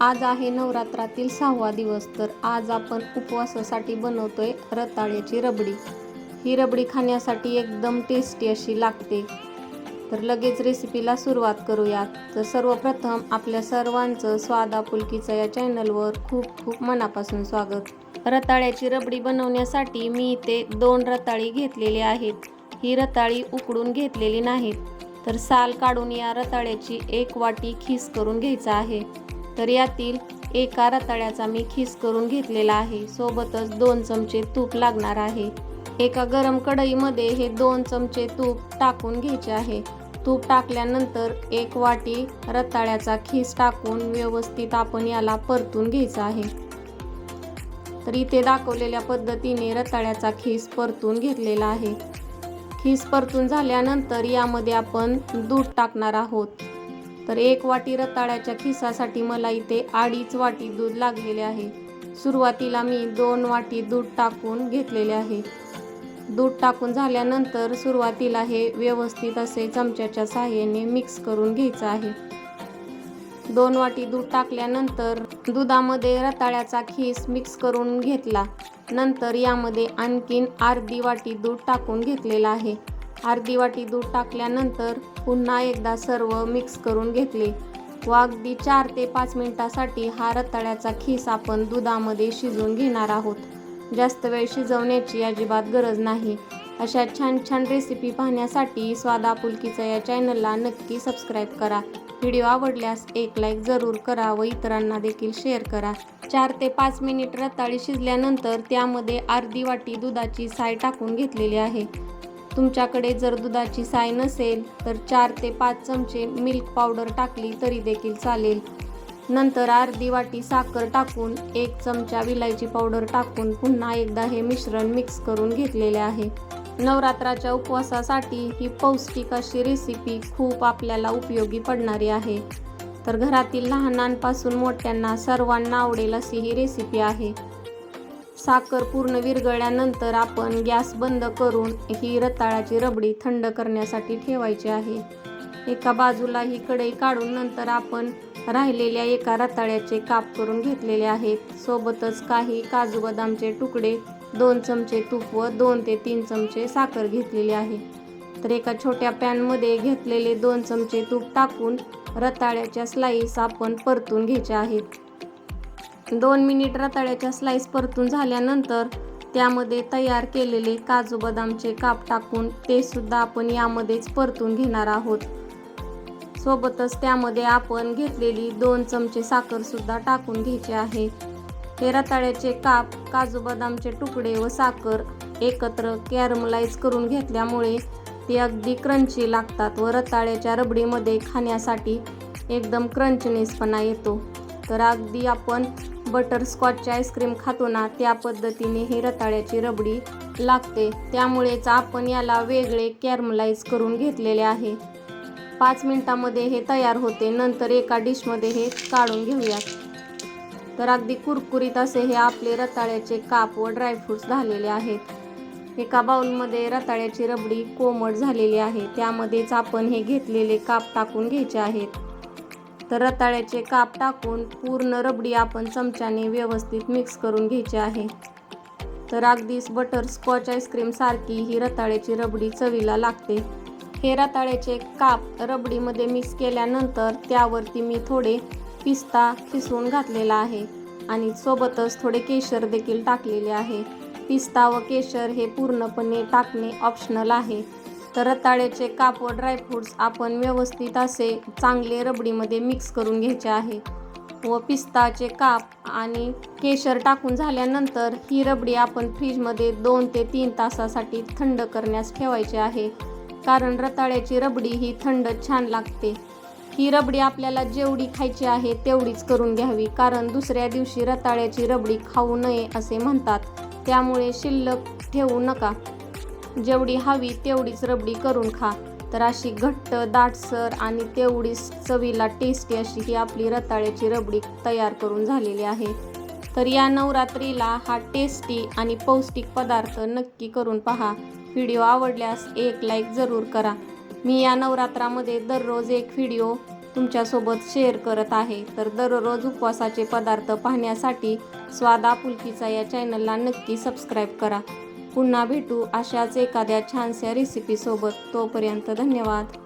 आज आहे नवरात्रातील सहावा दिवस तर आज आपण उपवासासाठी बनवतोय रताळ्याची रबडी. ही रबडी खाण्यासाठी एकदम टेस्टी अशी लागते. तर लगेच रेसिपीला सुरुवात करूयात. तर सर्वप्रथम आपल्या सर्वांचं स्वादापुलकीचं या चॅनलवर खूप खूप मनापासून स्वागत. रताळ्याची रबडी बनवण्यासाठी मी इथे दोन रताळी घेतलेली आहेत. ही रताळी उकडून घेतलेली नाहीत. तर साल काढून या रताळ्याची एक वाटी खीस करून घ्यायचा आहे. तर यातील एका रताळ्याचा मी खीस करून घेतलेला आहे. सोबतच दोन चमचे तूप लागणार आहे. एका गरम कढईमध्ये हे दोन चमचे तूप टाकून घ्यायचे आहे. तूप टाकल्यानंतर एक वाटी रताळ्याचा खीस टाकून व्यवस्थित आपण याला परतून घ्यायचा आहे. तर इथे दाखवलेल्या पद्धतीने रताळ्याचा खीस परतून घेतलेला आहे. खीस परतून झाल्यानंतर यामध्ये आपण दूध टाकणार आहोत. तर एक वाटी रताळ्याच्या खिसासाठी मला इथे अडीच वाटी दूध लागलेले आहे. सुरुवातीला मी दोन वाटी दूध टाकून घेतलेले आहे. दूध टाकून झाल्यानंतर सुरुवातीला हे व्यवस्थित असे चमच्याच्या साहाय्याने मिक्स करून घ्यायचं आहे. दोन वाटी दूध टाकल्यानंतर दुधामध्ये रताळ्याचा खीस मिक्स करून घेतला. नंतर यामध्ये आणखीन अर्धी वाटी दूध टाकून घेतलेला आहे. अर्धी वाटी दूध टाकल्यानंतर पुन्हा एकदा सर्व मिक्स करून घेतले. व अगदी चार ते पाच मिनिटासाठी हा रताळ्याचा खीस आपण दुधामध्ये शिजवून घेणार आहोत. जास्त वेळ शिजवण्याची अजिबात गरज नाही. अशा छान छान रेसिपी पाहण्यासाठी स्वादापुलकीचा या चॅनलला नक्की सबस्क्राईब करा. व्हिडिओ आवडल्यास एक लाईक जरूर करा व इतरांना देखील शेअर करा. चार ते पाच मिनिट रताळी शिजल्यानंतर त्यामध्ये अर्धी वाटी दुधाची साय टाकून घेतलेली आहे. तुमच्याकडे जर दुधाची साय नसेल तर चार ते पाच चमचे मिल्क पावडर टाकली तरी देखील चालेल. नंतर अर्धी वाटी साखर टाकून एक चमचा विलायची पावडर टाकून पुन्हा एकदा हे मिश्रण मिक्स करून घेतलेले आहे. नवरात्राच्या उपवासासाठी ही पौष्टिक अशी रेसिपी खूप आपल्याला उपयोगी पडणारी आहे. तर घरातील लहानांपासून मोठ्यांना सर्वांना आवडेल अशी ही रेसिपी आहे. साखर पूर्ण विरघळल्यानंतर आपण गॅस बंद करून ही रताळाची रबडी थंड करण्यासाठी ठेवायची आहे. एका बाजूला ही कढई काढून नंतर आपण राहिलेल्या एका रताळ्याचे काप करून घेतलेले आहेत. सोबतच काही काजू बदामचे तुकडे दोन चमचे तूप व दोन ते तीन चमचे साखर घेतलेली आहे. तर एका छोट्या पॅनमध्ये घेतलेले दोन चमचे तूप टाकून रताळ्याच्या स्लाईस आपण परतून घ्यायच्या आहेत. दोन मिनिट रताळ्याच्या स्लाईस परतून झाल्यानंतर त्यामध्ये तयार केलेले काजू बदामचे काप टाकून ते सुद्धा आपण यामध्येच परतून घेणार आहोत. सोबतच त्यामध्ये आपण घेतलेली दोन चमचे साखर सुद्धा टाकून घ्यायची आहे. हे रताळ्याचे काप काजू बदामचे तुकडे व साखर एकत्र कॅरमलाइज करून घेतल्यामुळे ते अगदी क्रंची लागतात व रताळ्याच्या रबडीमध्ये खाण्यासाठी एकदम क्रंचनेसपणा येतो. तर अगदी आपण बटरस्कॉचची आईस्क्रीम खातो ना त्या पद्धतीने ही रताळ्याची रबडी लागते. त्यामुळेच आपण याला वेगळे कॅरमलाइज करून घेतलेले आहे. पाच मिनिटामध्ये हे तयार होते. नंतर एका डिशमध्ये हे काढून घेऊयात. तर अगदी कुरकुरीत असे हे आपले रताळ्याचे काप व ड्रायफ्रूट्स झालेले आहेत. एका बाउलमध्ये रताळ्याची रबडी कोमट झालेली आहे. त्यामध्येच आपण हे घेतलेले काप टाकून घ्यायचे आहेत. तर रताळ्याचे काप टाकून पूर्ण रबडी आपण चमच्याने व्यवस्थित मिक्स करून घ्यायची आहे. तर अगदीच बटर स्कॉच आईस्क्रीम सारखी ही रताळ्याची रबडी चवीला लागते. हे रताळ्याचे काप रबडीमध्ये मिक्स केल्यानंतर त्यावरती मी थोडे पिस्ता खिसवून घातलेला आहे आणि सोबतच थोडे केशर देखील टाकलेले आहे. पिस्ता व केशर हे पूर्णपणे टाकणे ऑप्शनल आहे. तर रताळ्याचे काप व ड्रायफ्रूट्स आपण व्यवस्थित असे चांगले रबडीमध्ये मिक्स करून घ्यायचे आहे. व पिस्ताचे काप आणि केशर टाकून झाल्यानंतर ही रबडी आपण फ्रीजमध्ये दोन ते तीन तासासाठी थंड करण्यास ठेवायची आहे. कारण रताळ्याची रबडी ही थंड छान लागते. ही रबडी आपल्याला जेवढी खायची आहे तेवढीच करून घ्यावी. कारण दुसऱ्या दिवशी रताळ्याची रबडी खाऊ नये असे म्हणतात. त्यामुळे शिल्लक ठेवू नका. जेवढी हवी तेवढीच रबडी करून खा. तर अशी घट्ट दाटसर आणि तेवढीच चवीला टेस्टी अशी ही आपली रताळ्याची रबडी तयार करून झालेली आहे. तर या नवरात्रीला हा टेस्टी आणि पौष्टिक पदार्थ नक्की करून पहा. व्हिडिओ आवडल्यास एक लाईक जरूर करा. मी या नवरात्रामध्ये दररोज एक व्हिडिओ तुमच्यासोबत शेअर करत आहे. तर दररोज उपवासाचे पदार्थ पाहण्यासाठी स्वाद आपुलकीचा या चॅनलला नक्की सबस्क्राईब करा. पुन्हा भेटू अशाच एखाद्या छानशा रेसिपीसोबत तोपर्यंत धन्यवाद.